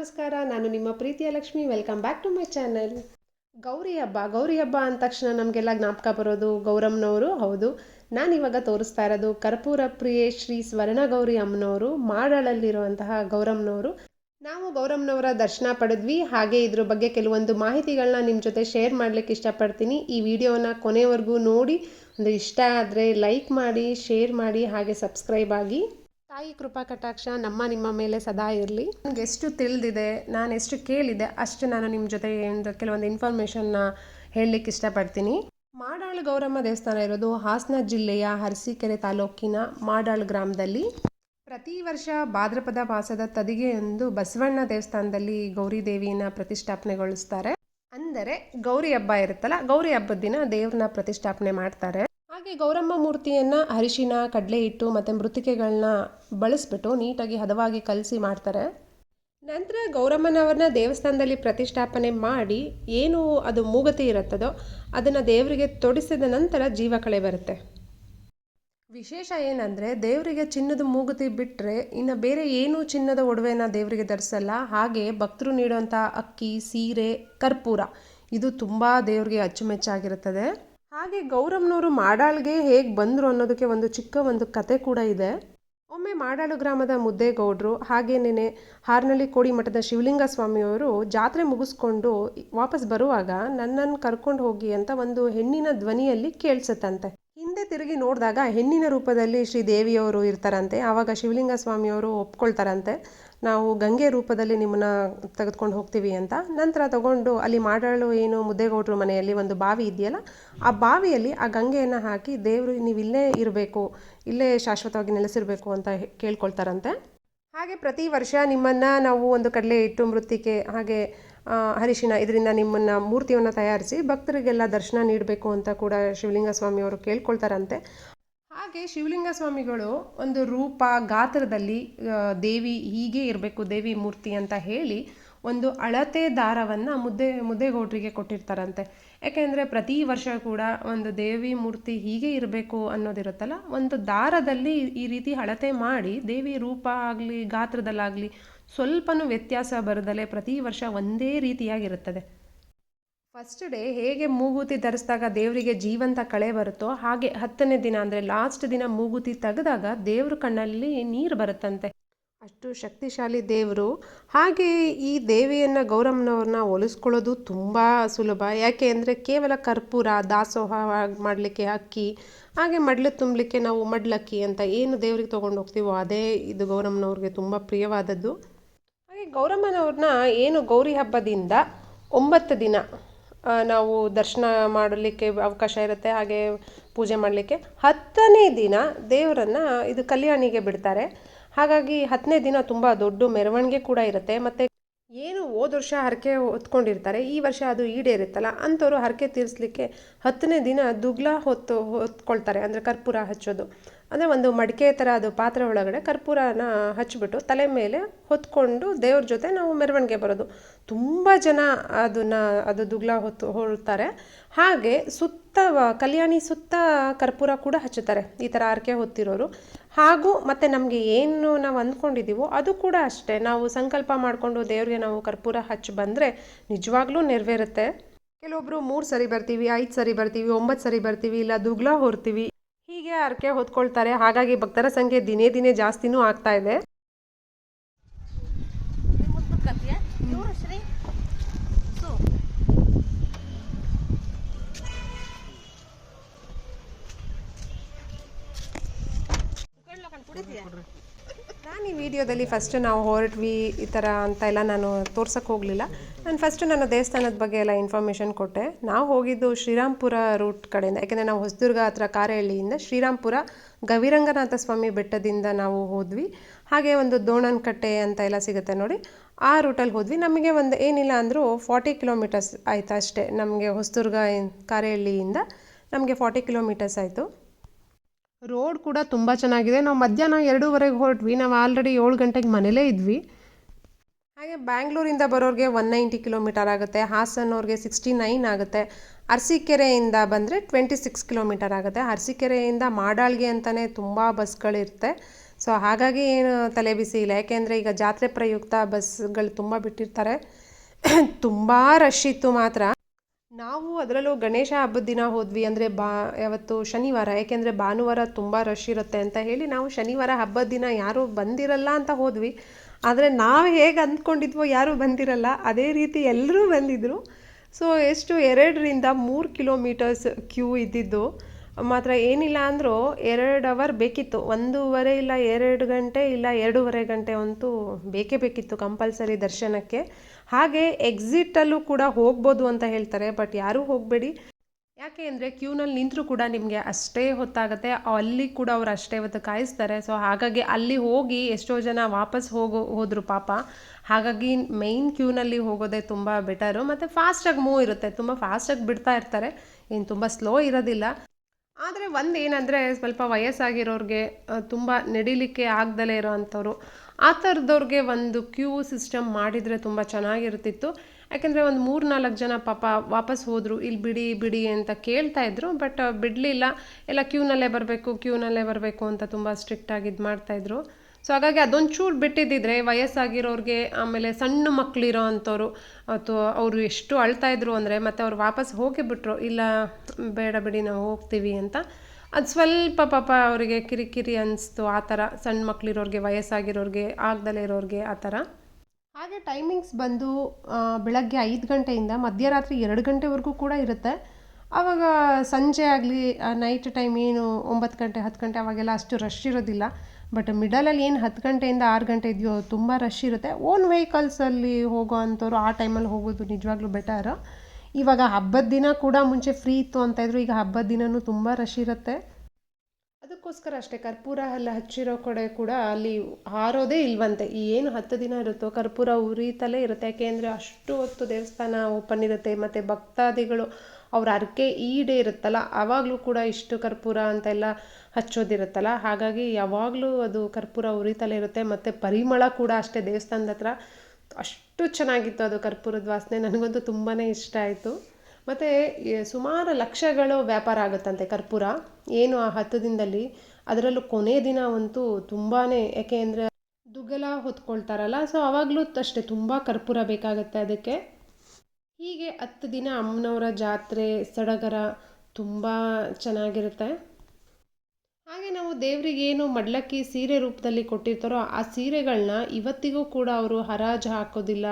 ನಮಸ್ಕಾರ, ನಾನು ನಿಮ್ಮ ಪ್ರೀತಿಯ Lakshmi. Welcome back to my channel Gauri ಹಬ್ಬ ಗೌರಿ ಹಬ್ಬ ಅಂದ ತಕ್ಷಣ ನಮಗೆಲ್ಲ ಜ್ಞಾಪಕ ಬರೋದು ಗೌರಮ್ಮನವರು. ಹೌದು ನಾನು ಇವಾಗ ತೋರಿಸ್ತಾ ಇರೋದು ಕರ್ಪೂರ ಪ್ರಿಯೆ ಶ್ರೀ ಸ್ವರ್ಣ ಗೌರಿ ಅಮ್ಮನವರು ಮಾಡಳಲ್ಲಿರುವಂತಹ ಗೌರಮ್ಮನವರು. ನಾವು ಗೌರಮ್ಮನವರ ದರ್ಶನ ಪಡೆದ್ವಿ. ಹಾಗೆ ಇದ್ರ ಬಗ್ಗೆ ಕೆಲವೊಂದು ಮಾಹಿತಿಗಳನ್ನ ನಿಮ್ಮ ಜೊತೆ ಶೇರ್ ಮಾಡಲಿಕ್ಕೆ ಇಷ್ಟಪಡ್ತೀನಿ. ಈ ವಿಡಿಯೋನ ಕೊನೆವರೆಗೂ ನೋಡಿ. ಒಂದು ಇಷ್ಟ ಆದರೆ ಲೈಕ್ ಮಾಡಿ ಶೇರ್ ಮಾಡಿ, ಹಾಗೆ ಸಬ್ಸ್ಕ್ರೈಬ್ ಆಗಿ. ತಾಯಿ ಕೃಪಾ ಕಟಾಕ್ಷ ನಮ್ಮ ನಿಮ್ಮ ಮೇಲೆ ಸದಾ ಇರಲಿ. ನನಗೆ ಎಷ್ಟು ತಿಳಿದಿದೆ, ನಾನು ಎಷ್ಟು ಕೇಳಿದೆ, ಅಷ್ಟು ನಾನು ನಿಮ್ಮ ಜೊತೆ ಒಂದು ಕೆಲವೊಂದು ಇನ್ಫಾರ್ಮೇಷನ್ನ ಹೇಳಲಿಕ್ಕೆ ಇಷ್ಟಪಡ್ತೀನಿ. ಮಾಡಾಳು ಗೌರಮ್ಮ ದೇವಸ್ಥಾನ ಇರೋದು ಹಾಸನ ಜಿಲ್ಲೆಯ ಅರಸೀಕೆರೆ ತಾಲೂಕಿನ ಮಾಡಾಳು ಗ್ರಾಮದಲ್ಲಿ. ಪ್ರತಿ ವರ್ಷ ಭಾದ್ರಪದ ಮಾಸದ ತದಿಗೆಯಂದು ಬಸವಣ್ಣ ದೇವಸ್ಥಾನದಲ್ಲಿ ಗೌರಿ ದೇವಿಯನ್ನ ಪ್ರತಿಷ್ಠಾಪನೆಗೊಳಿಸ್ತಾರೆ. ಅಂದರೆ ಗೌರಿ ಹಬ್ಬ ಇರುತ್ತಲ್ಲ, ಗೌರಿ ಹಬ್ಬದ ದಿನ ದೇವ್ರನ್ನ ಪ್ರತಿಷ್ಠಾಪನೆ ಮಾಡ್ತಾರೆ. ಹಾಗೆ ಗೌರಮ್ಮ ಮೂರ್ತಿಯನ್ನು ಅರಿಶಿನ, ಕಡಲೆ ಹಿಟ್ಟು ಮತ್ತು ಮೃತಿಕೆಗಳನ್ನ ಬಳಸ್ಬಿಟ್ಟು ನೀಟಾಗಿ ಹದವಾಗಿ ಕಲಸಿ ಮಾಡ್ತಾರೆ. ನಂತರ ಗೌರಮ್ಮನವ್ರನ್ನ ದೇವಸ್ಥಾನದಲ್ಲಿ ಪ್ರತಿಷ್ಠಾಪನೆ ಮಾಡಿ ಏನು ಅದು ಮೂಗತಿ ಇರುತ್ತದೋ ಅದನ್ನು ದೇವರಿಗೆ ತೊಡಿಸಿದ ನಂತರ ಜೀವಕಳೆ ಬರುತ್ತೆ. ವಿಶೇಷ ಏನಂದರೆ ದೇವರಿಗೆ ಚಿನ್ನದ ಮೂಗುತಿ ಬಿಟ್ಟರೆ ಇನ್ನು ಬೇರೆ ಏನೂ ಚಿನ್ನದ ಒಡವೆನ ದೇವರಿಗೆ ಧರಿಸಲ್ಲ. ಹಾಗೆ ಭಕ್ತರು ನೀಡುವಂಥ ಅಕ್ಕಿ, ಸೀರೆ, ಕರ್ಪೂರ, ಇದು ತುಂಬ ದೇವರಿಗೆ ಅಚ್ಚುಮೆಚ್ಚಾಗಿರುತ್ತದೆ. ಹಾಗೆ ಗೌರಮ್ನವರು ಮಾಡಾಳ್ಗೆ ಹೇಗೆ ಬಂದರು ಅನ್ನೋದಕ್ಕೆ ಒಂದು ಚಿಕ್ಕ ಒಂದು ಕತೆ ಕೂಡ ಇದೆ. ಒಮ್ಮೆ ಮಾಡಾಳು ಗ್ರಾಮದ ಮುದ್ದೇಗೌಡರು ಹಾಗೇನೇ ಹಾರ್ನಳ್ಳಿ ಕೋಡಿ ಮಠದ ಶಿವಲಿಂಗ ಸ್ವಾಮಿಯವರು ಜಾತ್ರೆ ಮುಗಿಸ್ಕೊಂಡು ವಾಪಸ್ ಬರುವಾಗ ನನ್ನನ್ನು ಕರ್ಕೊಂಡು ಹೋಗಿ ಅಂತ ಒಂದು ಹೆಣ್ಣಿನ ಧ್ವನಿಯಲ್ಲಿ ಕೇಳಿಸುತ್ತಂತೆ. ಹಿಂದೆ ತಿರುಗಿ ನೋಡಿದಾಗ ಹೆಣ್ಣಿನ ರೂಪದಲ್ಲಿ ಶ್ರೀ ದೇವಿಯವರು ಇರ್ತಾರಂತೆ, ಆವಾಗ ಶಿವಲಿಂಗ ಸ್ವಾಮಿಯವರು ಒಪ್ಕೊಳ್ತಾರಂತೆ. ನಾವು ಗಂಗೆ ರೂಪದಲ್ಲಿ ನಿಮ್ಮನ್ನ ತೆಗೆದುಕೊಂಡು ಹೋಗ್ತೀವಿ ಅಂತ ನಂತರ ತಗೊಂಡು ಅಲ್ಲಿ ಮಾಡಾಳು ಏನು ಮುದ್ದೇಗೌಡರು ಮನೆಯಲ್ಲಿ ಒಂದು ಬಾವಿ ಇದೆಯಲ್ಲ, ಆ ಬಾವಿಯಲ್ಲಿ ಆ ಗಂಗೆಯನ್ನು ಹಾಕಿ ದೇವರು ನೀವು ಇಲ್ಲೇ ಇರಬೇಕು, ಇಲ್ಲೇ ಶಾಶ್ವತವಾಗಿ ನೆಲೆಸಿರಬೇಕು ಅಂತ ಕೇಳ್ಕೊಳ್ತಾರಂತೆ. ಹಾಗೆ ಪ್ರತಿ ವರ್ಷ ನಿಮ್ಮನ್ನು ನಾವು ಒಂದು ಕಡಲೆ ಇಟ್ಟು ಮೃತ್ತಿಕೆ, ಹಾಗೆ ಹರಿಶಿನ ಇದರಿಂದ ನಿಮ್ಮನ್ನು ಮೂರ್ತಿಯನ್ನು ತಯಾರಿಸಿ ಭಕ್ತರಿಗೆಲ್ಲ ದರ್ಶನ ನೀಡಬೇಕು ಅಂತ ಕೂಡ ಶಿವಲಿಂಗ ಸ್ವಾಮಿಯವರು ಕೇಳ್ಕೊಳ್ತಾರಂತೆ. ಹಾಗೆ ಶಿವಲಿಂಗ ಸ್ವಾಮಿಗಳು ಒಂದು ರೂಪ ಗಾತ್ರದಲ್ಲಿ ದೇವಿ ಹೀಗೆ ಇರಬೇಕು, ದೇವಿ ಮೂರ್ತಿ ಅಂತ ಹೇಳಿ ಒಂದು ಅಳತೆ ದಾರವನ್ನು ಮುದ್ದೆ ಮುದ್ದೆಗೌಡ್ರಿಗೆ ಕೊಟ್ಟಿರ್ತಾರಂತೆ. ಯಾಕೆಂದರೆ ಪ್ರತಿ ವರ್ಷ ಕೂಡ ಒಂದು ದೇವಿ ಮೂರ್ತಿ ಹೀಗೆ ಇರಬೇಕು ಅನ್ನೋದಿರುತ್ತಲ್ಲ, ಒಂದು ದಾರದಲ್ಲಿ ಈ ರೀತಿ ಅಳತೆ ಮಾಡಿ ದೇವಿ ರೂಪ ಆಗಲಿ, ಗಾತ್ರದಲ್ಲಾಗಲಿ ಸ್ವಲ್ಪನೂ ವ್ಯತ್ಯಾಸ ಬರದಲೇ ಪ್ರತಿ ವರ್ಷ ಒಂದೇ ರೀತಿಯಾಗಿರುತ್ತದೆ. ಫಸ್ಟ್ ಡೇ ಹೇಗೆ ಮೂಗುತಿ ಧರಿಸಿದಾಗ ದೇವರಿಗೆ ಜೀವಂತ ಕಳೆ ಬರುತ್ತೋ ಹಾಗೆ ಹತ್ತನೇ ದಿನ ಅಂದರೆ ಲಾಸ್ಟ್ ದಿನ ಮೂಗುತಿ ತೆಗೆದಾಗ ದೇವ್ರ ಕಣ್ಣಲ್ಲಿ ನೀರು ಬರುತ್ತಂತೆ. ಅಷ್ಟು ಶಕ್ತಿಶಾಲಿ ದೇವರು. ಹಾಗೆ ಈ ದೇವಿಯನ್ನು ಗೌರಮ್ಮನವ್ರನ್ನ ಒಲಿಸ್ಕೊಳ್ಳೋದು ತುಂಬ ಸುಲಭ. ಯಾಕೆ ಅಂದರೆ ಕೇವಲ ಕರ್ಪೂರ, ದಾಸೋಹ ಮಾಡಲಿಕ್ಕೆ ಅಕ್ಕಿ, ಹಾಗೆ ಮಡ್ಲು ತುಂಬಲಿಕ್ಕೆ ನಾವು ಮಡ್ಲಕ್ಕಿ ಅಂತ ಏನು ದೇವರಿಗೆ ತೊಗೊಂಡು ಹೋಗ್ತೀವೋ ಅದೇ ಇದು ಗೌರಮ್ಮನವ್ರಿಗೆ ತುಂಬ ಪ್ರಿಯವಾದದ್ದು. ಹಾಗೆ ಗೌರಮ್ಮನವ್ರನ್ನ ಏನು ಗೌರಿ ಹಬ್ಬದಿಂದ ಒಂಬತ್ತು ದಿನ ನಾವು ದರ್ಶನ ಮಾಡಲಿಕ್ಕೆ ಅವಕಾಶ ಇರುತ್ತೆ, ಹಾಗೆ ಪೂಜೆ ಮಾಡಲಿಕ್ಕೆ. ಹತ್ತನೇ ದಿನ ದೇವರನ್ನು ಇದು ಕಲ್ಯಾಣಿಗೆ ಬಿಡ್ತಾರೆ. ಹಾಗಾಗಿ ಹತ್ತನೇ ದಿನ ತುಂಬ ದೊಡ್ಡ ಮೆರವಣಿಗೆ ಕೂಡ ಇರುತ್ತೆ. ಮತ್ತು ಏನು ಹೋದ ವರ್ಷ ಹರಕೆ ಹೊತ್ಕೊಂಡಿರ್ತಾರೆ, ಈ ವರ್ಷ ಅದು ಈಡೇರುತ್ತಲ್ಲ, ಅಂಥವ್ರು ಹರಕೆ ತೀರಿಸ್ಲಿಕ್ಕೆ ಹತ್ತನೇ ದಿನ ದುಗ್ಲ ಹೊತ್ತು ಹೊತ್ಕೊಳ್ತಾರೆ, ಅಂದರೆ ಕರ್ಪೂರ ಹಚ್ಚೋದು. ಅಂದರೆ ಒಂದು ಮಡಿಕೆ ಥರ ಅದು ಪಾತ್ರೆ ಒಳಗಡೆ ಕರ್ಪೂರನ ಹಚ್ಚಿಬಿಟ್ಟು ತಲೆ ಮೇಲೆ ಹೊತ್ಕೊಂಡು ದೇವ್ರ ಜೊತೆ ನಾವು ಮೆರವಣಿಗೆ ಬರೋದು. ತುಂಬ ಜನ ಅದನ್ನು, ಅದು ದುಗ್ಲ ಹೊತ್ತು ಹೊಳ್ತಾರೆ ಹಾಗೆ ಸುತ್ತ ಕಲ್ಯಾಣಿ ಸುತ್ತ ಕರ್ಪೂರ ಕೂಡ ಹಚ್ಚುತ್ತಾರೆ ಈ ಥರ ಆರಕೆ ಹೊತ್ತಿರೋರು. ಹಾಗೂ ಮತ್ತು ನಮಗೆ ಏನು ನಾವು ಅಂದ್ಕೊಂಡಿದ್ದೀವೋ ಅದು ಕೂಡ ಅಷ್ಟೇ. ನಾವು ಸಂಕಲ್ಪ ಮಾಡಿಕೊಂಡು ದೇವ್ರಿಗೆ ನಾವು ಕರ್ಪೂರ ಹಚ್ಚಿ ಬಂದರೆ ನಿಜವಾಗ್ಲೂ ನೆರವೇರುತ್ತೆ. ಕೆಲವೊಬ್ಬರು ಮೂರು ಸರಿ ಬರ್ತೀವಿ, ಐದು ಸರಿ ಬರ್ತೀವಿ, ಒಂಬತ್ತು ಸರಿ ಬರ್ತೀವಿ, ಇಲ್ಲ ದುಗ್ಲ ಹೊರ್ತೀವಿ ಹೀಗೆ ಹರಕೆ ಹೊತ್ಕೊಳ್ತಾರೆ. ಹಾಗಾಗಿ ಭಕ್ತರ ಸಂಖ್ಯೆ ದಿನೇ ದಿನೇ ಜಾಸ್ತಿನೂ ಆಗ್ತಾ ಇದೆ. ಮುದ್ಕತ್ಯ ನಾನು ಈ ವಿಡಿಯೋದಲ್ಲಿ ಫಸ್ಟ್ ನಾವು ಹೊರಟ್ವಿ ಈ ಥರ ಅಂತ ಎಲ್ಲ ನಾನು ತೋರ್ಸಕ್ಕೆ ಹೋಗಲಿಲ್ಲ. ನಾನು ಫಸ್ಟ್ ನಾನು ದೇವಸ್ಥಾನದ ಬಗ್ಗೆ ಎಲ್ಲ ಇನ್ಫಾರ್ಮೇಷನ್ ಕೊಟ್ಟೆ. ನಾವು ಹೋಗಿದ್ದು ಶ್ರೀರಾಮ್ಪುರ ರೂಟ್ ಕಡೆಯಿಂದ, ಯಾಕೆಂದರೆ ನಾವು ಹೊಸದುರ್ಗ ಹತ್ರ ಕಾರಹಳ್ಳಿಯಿಂದ ಶ್ರೀರಾಮ್ಪುರ ಗವಿರಂಗನಾಥ ಸ್ವಾಮಿ ಬೆಟ್ಟದಿಂದ ನಾವು ಹೋದ್ವಿ. ಹಾಗೆ ಒಂದು ದೋಣನಕಟ್ಟೆ ಅಂತ ಎಲ್ಲ ಸಿಗುತ್ತೆ ನೋಡಿ, ಆ ರೂಟಲ್ಲಿ ಹೋದ್ವಿ. ನಮಗೆ ಒಂದು ಏನಿಲ್ಲ ಅಂದರೂ ಫಾರ್ಟಿ ಕಿಲೋಮೀಟರ್ಸ್ ಆಯಿತು ಅಷ್ಟೇ ನಮಗೆ ಹೊಸದುರ್ಗ ಕಾರಹಳ್ಳಿಯಿಂದ. ನಮಗೆ ಫಾರ್ಟಿ ಕಿಲೋಮೀಟರ್ಸ್ ಆಯಿತು. ರೋಡ್ ಕೂಡ ತುಂಬ ಚೆನ್ನಾಗಿದೆ. ನಾವು ಮಧ್ಯಾಹ್ನ ಎರಡೂವರೆಗೆ ಹೊರಟ್ವಿ. ನಾವು ಆಲ್ರೆಡಿ ಏಳು ಗಂಟೆಗೆ ಮನೇಲೇ ಇದ್ವಿ. ಹಾಗೆ ಬ್ಯಾಂಗ್ಳೂರಿಂದ ಬರೋರಿಗೆ ಒನ್ ನೈಂಟಿ ಕಿಲೋಮೀಟರ್ ಆಗುತ್ತೆ. ಹಾಸನವ್ರಿಗೆ ಸಿಕ್ಸ್ಟಿ ನೈನ್ ಆಗುತ್ತೆ. ಅರಸೀಕೆರೆಯಿಂದ ಬಂದರೆ ಟ್ವೆಂಟಿ ಸಿಕ್ಸ್ ಕಿಲೋಮೀಟರ್ ಆಗುತ್ತೆ. ಅರಸೀಕೆರೆಯಿಂದ ಮಾಡಾಳ್ಗೆ ಅಂತಲೇ ತುಂಬ ಬಸ್ಗಳಿರುತ್ತೆ. ಸೊ ಹಾಗಾಗಿ ಏನು ತಲೆ ಬಿಸಿ ಇಲ್ಲ. ಯಾಕೆಂದರೆ ಈಗ ಜಾತ್ರೆ ಪ್ರಯುಕ್ತ ಬಸ್ಗಳು ತುಂಬ ಬಿಟ್ಟಿರ್ತಾರೆ. ತುಂಬ ರಶ್ ಇತ್ತು ಮಾತ್ರ. ನಾವು ಅದರಲ್ಲೂ ಗಣೇಶ ಹಬ್ಬದ ದಿನ ಹೋದ್ವಿ ಅಂದರೆ ಬಾ, ಯಾವತ್ತು ಶನಿವಾರ ಏಕೆಂದರೆ ಭಾನುವಾರ ತುಂಬ ರಶ್ ಇರುತ್ತೆ ಅಂತ ಹೇಳಿ ನಾವು ಶನಿವಾರ ಹಬ್ಬದ ದಿನ ಯಾರೂ ಬಂದಿರಲ್ಲ ಅಂತ ಹೋದ್ವಿ. ಆದರೆ ನಾವು ಹೇಗೆ ಅಂದ್ಕೊಂಡಿದ್ವೋ ಯಾರೂ ಬಂದಿರಲ್ಲ, ಅದೇ ರೀತಿ ಎಲ್ಲರೂ ಬಂದಿದ್ದರು ಸೊ ಎಷ್ಟು ಎರಡರಿಂದ ಮೂರು ಕಿಲೋಮೀಟರ್ಸ್ ಕ್ಯೂ ಇದ್ದಿದ್ದು. ಮಾತ್ರ ಏನಿಲ್ಲ ಅಂದರೂ ಎರಡು ಅವರ್ ಬೇಕಿತ್ತು. ಒಂದೂವರೆ ಇಲ್ಲ ಎರಡು ಗಂಟೆ ಇಲ್ಲ ಎರಡೂವರೆ ಗಂಟೆ ಅಂತೂ ಬೇಕೇ ಬೇಕಿತ್ತು ಕಂಪಲ್ಸರಿ ದರ್ಶನಕ್ಕೆ. ಹಾಗೆ ಎಕ್ಸಿಟಲ್ಲೂ ಕೂಡ ಹೋಗ್ಬೋದು ಅಂತ ಹೇಳ್ತಾರೆ ಬಟ್ ಯಾರೂ ಹೋಗಬೇಡಿ. ಯಾಕೆ ಅಂದರೆ ಕ್ಯೂನಲ್ಲಿ ನಿಂತರೂ ಕೂಡ ನಿಮಗೆ ಅಷ್ಟೇ ಹೊತ್ತಾಗುತ್ತೆ. ಅಲ್ಲಿ ಕೂಡ ಅವ್ರು ಅಷ್ಟೇ ಹೊತ್ತು ಕಾಯಿಸ್ತಾರೆ. ಸೊ ಹಾಗಾಗಿ ಅಲ್ಲಿ ಹೋಗಿ ಎಷ್ಟೋ ಜನ ವಾಪಸ್ ಹೋಗೋ, ಹೋದರು ಪಾಪ. ಹಾಗಾಗಿ ಮೈನ್ ಕ್ಯೂನಲ್ಲಿ ಹೋಗೋದೇ ತುಂಬ ಬೆಟರು ಮತ್ತು ಫಾಸ್ಟಾಗಿ ಮೂವ್ ಇರುತ್ತೆ. ತುಂಬ ಫಾಸ್ಟಾಗಿ ಬಿಡ್ತಾ ಇರ್ತಾರೆ. ಏನು ತುಂಬ ಸ್ಲೋ ಇರೋದಿಲ್ಲ. ಆದರೆ ಒಂದು ಏನಂದರೆ ಸ್ವಲ್ಪ ವಯಸ್ಸಾಗಿರೋರಿಗೆ ತುಂಬ ನಡಿಲಿಕ್ಕೆ ಆಗ್ದಲೇ ಇರೋ ಅಂಥವ್ರು ಆ ಥರದವ್ರಿಗೆ ಒಂದು ಕ್ಯೂ ಸಿಸ್ಟಮ್ ಮಾಡಿದರೆ ತುಂಬ ಚೆನ್ನಾಗಿರ್ತಿತ್ತು. ಯಾಕೆಂದರೆ ಒಂದು ಮೂರು ನಾಲ್ಕು ಜನ ಪಾಪ ವಾಪಸ್ ಹೋದರು ಇಲ್ಲಿ ಬಿಡಿ ಬಿಡಿ ಅಂತ ಕೇಳ್ತಾ ಇದ್ರು. ಬಟ್, ಬಿಡಲಿಲ್ಲ. ಎಲ್ಲ ಕ್ಯೂನಲ್ಲೇ ಬರಬೇಕು ಕ್ಯೂನಲ್ಲೇ ಬರಬೇಕು ಅಂತ ತುಂಬ ಸ್ಟ್ರಿಕ್ಟಾಗಿ ಇದು ಮಾಡ್ತಾಯಿದ್ರು ಸೊ ಹಾಗಾಗಿ ಅದೊಂಚೂರು ಬಿಟ್ಟಿದ್ದಿದ್ರೆ ವಯಸ್ಸಾಗಿರೋರಿಗೆ ಆಮೇಲೆ ಸಣ್ಣ ಮಕ್ಕಳಿರೋ ಅಂಥವ್ರು, ಅಥವಾ ಅವರು ಎಷ್ಟು ಅಳ್ತಾಯಿದ್ರು ಅಂದರೆ ಮತ್ತೆ ಅವ್ರು ವಾಪಸ್ ಹೋಗಿ ಬಿಟ್ಟರು ಇಲ್ಲ ಬೇಡ ಬಿಡಿ ನಾವು ಹೋಗ್ತೀವಿ ಅಂತ. ಅದು ಸ್ವಲ್ಪ ಪಾಪ ಅವರಿಗೆ ಕಿರಿಕಿರಿ ಅನಿಸ್ತು, ಆ ಥರ ಸಣ್ಣ ಮಕ್ಕಳಿರೋರಿಗೆ ವಯಸ್ಸಾಗಿರೋರಿಗೆ, ಆಗ್ದಲೇ ಇರೋರಿಗೆ ಆ ಥರ. ಹಾಗೆ ಟೈಮಿಂಗ್ಸ್ ಬಂದು ಬೆಳಗ್ಗೆ ಐದು ಗಂಟೆಯಿಂದ ಮಧ್ಯರಾತ್ರಿ ಎರಡು ಗಂಟೆವರೆಗೂ ಕೂಡ ಇರುತ್ತೆ. ಆವಾಗ ಸಂಜೆ ಆಗಲಿ ನೈಟ್ ಟೈಮ್ ಏನು ಒಂಬತ್ತು ಗಂಟೆ, ಹತ್ತು ಗಂಟೆ ಅವಾಗೆಲ್ಲ ಅಷ್ಟು ರಶ್ ಇರೋದಿಲ್ಲ. ಬಟ್ ಮಿಡಲಲ್ಲಿ ಏನು ಹತ್ತು ಗಂಟೆಯಿಂದ ಆರು ಗಂಟೆ ಇದೆಯೋ ತುಂಬ ರಶ್ ಇರುತ್ತೆ. ಓನ್ ವೆಹಿಕಲ್ಸಲ್ಲಿ ಹೋಗೋ ಅಂಥವ್ರು ಆ ಟೈಮಲ್ಲಿ ಹೋಗೋದು ನಿಜವಾಗ್ಲೂ ಬೆಟರ್ ಇವಾಗ ಹಬ್ಬದ ದಿನ ಕೂಡ ಮುಂಚೆ ಫ್ರೀ ಇತ್ತು ಅಂತ ಇದ್ದರು ಈಗ ಹಬ್ಬದ ದಿನವೂ ತುಂಬ ರಶ್ ಇರುತ್ತೆ. ಅದಕ್ಕೋಸ್ಕರ ಅಷ್ಟೇ, ಕರ್ಪೂರ ಎಲ್ಲ ಹಚ್ಚಿರೋ ಕಡೆ ಕೂಡ ಅಲ್ಲಿ ಹಾರೋದೇ ಇಲ್ವಂತೆ. ಈ ಏನು ಹತ್ತು ದಿನ ಇರುತ್ತೋ, ಕರ್ಪೂರ ಉರಿತಲೇ ಇರುತ್ತೆ. ಯಾಕೆಂದರೆ ಅಷ್ಟು ಹೊತ್ತು ದೇವಸ್ಥಾನ ಓಪನ್ ಇರುತ್ತೆ. ಮತ್ತು ಭಕ್ತಾದಿಗಳು, ಅವ್ರ ಅರ್ಕೆ ಈಡೇ ಇರುತ್ತಲ್ಲ ಆವಾಗಲೂ ಕೂಡ ಇಷ್ಟು ಕರ್ಪೂರ ಅಂತೆಲ್ಲ ಹಚ್ಚೋದಿರುತ್ತಲ್ಲ. ಹಾಗಾಗಿ ಯಾವಾಗಲೂ ಅದು ಕರ್ಪೂರ ಉರಿತಲೇ ಇರುತ್ತೆ. ಮತ್ತು ಪರಿಮಳ ಕೂಡ ಅಷ್ಟೇ ದೇವಸ್ಥಾನದ ಹತ್ರ. ಅಷ್ಟು ಚೆನ್ನಾಗಿತ್ತು ಅದು ಕರ್ಪೂರದ ವಾಸನೆ. ನನಗಂತೂ ತುಂಬಾ ಇಷ್ಟ ಆಯಿತು. ಮತ್ತು ಸುಮಾರು ಲಕ್ಷಗಳು ವ್ಯಾಪಾರ ಆಗುತ್ತಂತೆ ಕರ್ಪೂರ. ಏನು ಆ ಹತ್ತು ದಿನದಲ್ಲಿ ಅದರಲ್ಲೂ ಕೊನೆ ದಿನ ಅಂತೂ ತುಂಬಾ ಯಾಕೆ ಅಂದರೆ ದುಗ್ಗಲ ಹೊತ್ಕೊಳ್ತಾರಲ್ಲ ಸೊ ಆವಾಗಲೂ ಅಷ್ಟೇ ತುಂಬ ಕರ್ಪೂರ ಬೇಕಾಗುತ್ತೆ ಅದಕ್ಕೆ. ಹೀಗೆ ಹತ್ತು ದಿನ ಅಮ್ಮನವರ ಜಾತ್ರೆ, ಸಡಗರ ತುಂಬ ಚೆನ್ನಾಗಿರುತ್ತೆ. ಹಾಗೆ ನಾವು ದೇವರಿಗೆ ಏನು ಮಡ್ಲಕ್ಕಿ ಸೀರೆ ರೂಪದಲ್ಲಿ ಕೊಟ್ಟಿರ್ತಾರೋ ಆ ಸೀರೆಗಳನ್ನ ಇವತ್ತಿಗೂ ಕೂಡ ಅವರು ಹರಾಜು ಹಾಕೋದಿಲ್ಲ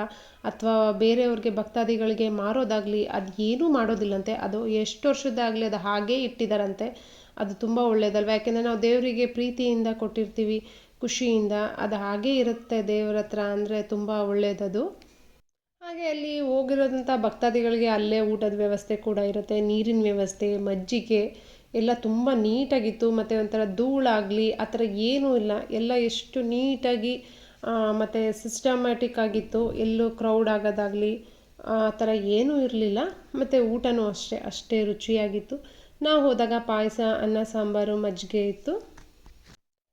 ಅಥವಾ ಬೇರೆಯವ್ರಿಗೆ ಭಕ್ತಾದಿಗಳಿಗೆ ಮಾರೋದಾಗಲಿ ಅದು ಏನೂ ಮಾಡೋದಿಲ್ಲಂತೆ. ಅದು ಎಷ್ಟು ವರ್ಷದ್ದಾಗಲಿ ಅದು ಹಾಗೇ ಇಟ್ಟಿದ್ದಾರಂತೆ ಅದು ತುಂಬ ಒಳ್ಳೆಯದಲ್ವ ಯಾಕೆಂದರೆ ನಾವು ದೇವರಿಗೆ ಪ್ರೀತಿಯಿಂದ ಕೊಟ್ಟಿರ್ತೀವಿ, ಖುಷಿಯಿಂದ. ಅದು ಹಾಗೇ ಇರುತ್ತೆ ದೇವರ ಹತ್ರ ಅಂದರೆ ತುಂಬ ಒಳ್ಳೆಯದದು ಹಾಗೆ ಅಲ್ಲಿ ಹೋಗಿರೋದಂಥ ಭಕ್ತಾದಿಗಳಿಗೆ ಅಲ್ಲೇ ಊಟದ ವ್ಯವಸ್ಥೆ ಕೂಡ ಇರುತ್ತೆ, ನೀರಿನ ವ್ಯವಸ್ಥೆ, ಮಜ್ಜಿಗೆ. ಎಲ್ಲ ತುಂಬ ನೀಟಾಗಿತ್ತು, ಮತ್ತು ಒಂಥರ ಧೂಳಾಗಲಿ, ಆ ಥರ ಏನೂ ಇಲ್ಲ. ಎಲ್ಲ ಎಷ್ಟು ನೀಟಾಗಿ ಮತ್ತು ಸಿಸ್ಟಮ್ಯಾಟಿಕ್ ಆಗಿತ್ತು. ಎಲ್ಲೂ ಕ್ರೌಡ್ ಆಗೋದಾಗಲಿ, ಆ ಥರ ಏನೂ ಇರಲಿಲ್ಲ. ಮತ್ತು ಊಟನೂ ಅಷ್ಟೇ ಅಷ್ಟೇ ರುಚಿಯಾಗಿತ್ತು. ನಾವು ಹೋದಾಗ ಪಾಯಸ, ಅನ್ನ, ಸಾಂಬಾರು ಮಜ್ಜಿಗೆ ಇತ್ತು.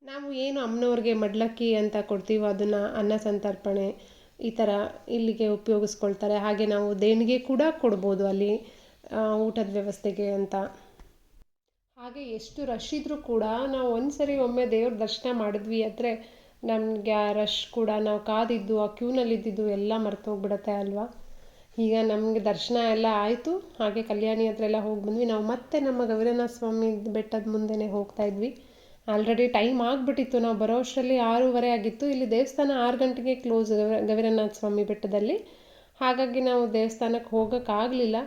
ನಾವು ಏನು ಅಮ್ಮನವ್ರಿಗೆ ಮಡ್ಲಕ್ಕಿ ಅಂತ ಕೊಡ್ತೀವೋ ಅದನ್ನು, ಅನ್ನ ಸಂತರ್ಪಣೆ ಈ ಥರ ಇಲ್ಲಿಗೆ ಉಪಯೋಗಿಸ್ಕೊಳ್ತಾರೆ. ಹಾಗೆ ನಾವು ದೇಣಿಗೆ ಕೂಡ ಕೊಡ್ಬೋದು ಅಲ್ಲಿ ಊಟದ ವ್ಯವಸ್ಥೆಗೆ ಅಂತ. ಹಾಗೆ ಎಷ್ಟು ರಶ್ ಇದ್ದರೂ ಕೂಡ ನಾವು ಒಂದು ಸರಿ ಒಮ್ಮೆ ದೇವ್ರ ದರ್ಶನ ಮಾಡಿದ್ವಿ ಅಂದರೆ ನಮಗೆ ಆ ರಶ್ ಕೂಡ ನಾವು ಕಾದಿದ್ದು, ಆ ಕ್ಯೂನಲ್ಲಿದ್ದಿದ್ದು ಎಲ್ಲ ಮರ್ತೋಗ್ಬಿಡತ್ತೆ ಅಲ್ವಾ? ಈಗ ನಮಗೆ ದರ್ಶನ ಎಲ್ಲ ಆಯಿತು. ಹಾಗೆ ಕಲ್ಯಾಣಿ ಹತ್ರ ಎಲ್ಲ ಹೋಗಿ ಬಂದ್ವಿ. ನಾವು ಮತ್ತೆ ನಮ್ಮ ಗವಿರನಾಥ ಸ್ವಾಮಿ ಬೆಟ್ಟದ ಮುಂದೆನೇ ಹೋಗ್ತಾ ಇದ್ವಿ. ಆಲ್ರೆಡಿ ಟೈಮ್ ಆಗಿಬಿಟ್ಟಿತ್ತು. ನಾವು ಬರೋ ಅಷ್ಟರಲ್ಲಿ ಆರೂವರೆ ಆಗಿತ್ತು. ಇಲ್ಲಿ ದೇವಸ್ಥಾನ ಆರು ಗಂಟೆಗೆ ಕ್ಲೋಸ್ ಗವಿರನಾಥ ಸ್ವಾಮಿ ಬೆಟ್ಟದಲ್ಲಿ. ಹಾಗಾಗಿ ನಾವು ದೇವಸ್ಥಾನಕ್ಕೆ ಹೋಗೋಕ್ಕಾಗಲಿಲ್ಲ.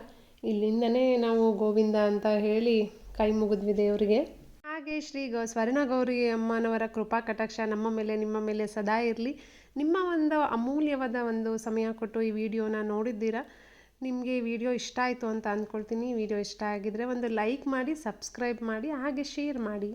ಇಲ್ಲಿಂದನೇ ನಾವು ಗೋವಿಂದ ಅಂತ ಹೇಳಿ ಕೈ ಮುಗಿದ್ವಿ ದೇವರಿಗೆ ಹಾಗೆ ಶ್ರೀ ಗೌ, ಸ್ವರ್ಣ ಗೌರಿ ಅಮ್ಮನವರ ಕೃಪಾ ಕಟಾಕ್ಷ ನಮ್ಮ ಮೇಲೆ, ನಿಮ್ಮ ಮೇಲೆ ಸದಾ ಇರಲಿ. ನಿಮ್ಮ ಒಂದು ಅಮೂಲ್ಯವಾದ ಒಂದು ಸಮಯ ಕೊಟ್ಟು ಈ ವಿಡಿಯೋನ ನೋಡಿದ್ದೀರಾ? ನಿಮಗೆ ಈ ವಿಡಿಯೋ ಇಷ್ಟ ಆಯಿತು ಅಂತ ಅಂದ್ಕೊಳ್ತೀನಿ. ವಿಡಿಯೋ ಇಷ್ಟ ಆಗಿದ್ದರೆ ಒಂದು ಲೈಕ್ ಮಾಡಿ, ಸಬ್ಸ್ಕ್ರೈಬ್ ಮಾಡಿ, ಹಾಗೆ ಶೇರ್ ಮಾಡಿ.